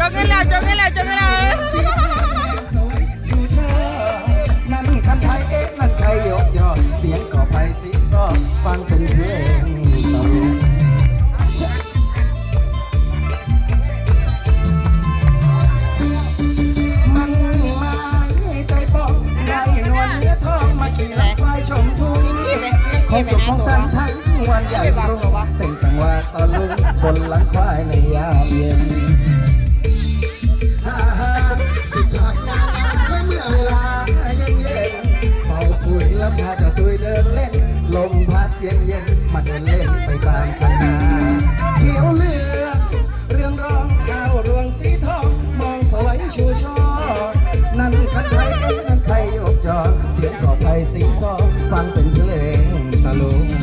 จงให้แล้วจงให้แล้วชูชานั่นคันไทยเอ๊ะนั่นใครยกยอดเสียงก่อไปสีซอฟังเป็นเพลงตลกมันมาให้ใจปองได้นวลเนื้อทองมาขี่หลังควายชมทุ่งของสุขของสันทั้งวันใหญ่รุ่งเต้นจังหวะตะลุงบนหลังควายในยามเย็น ดอกเสียงก็ไปสีซอฟังเป็นเพลงตะลุง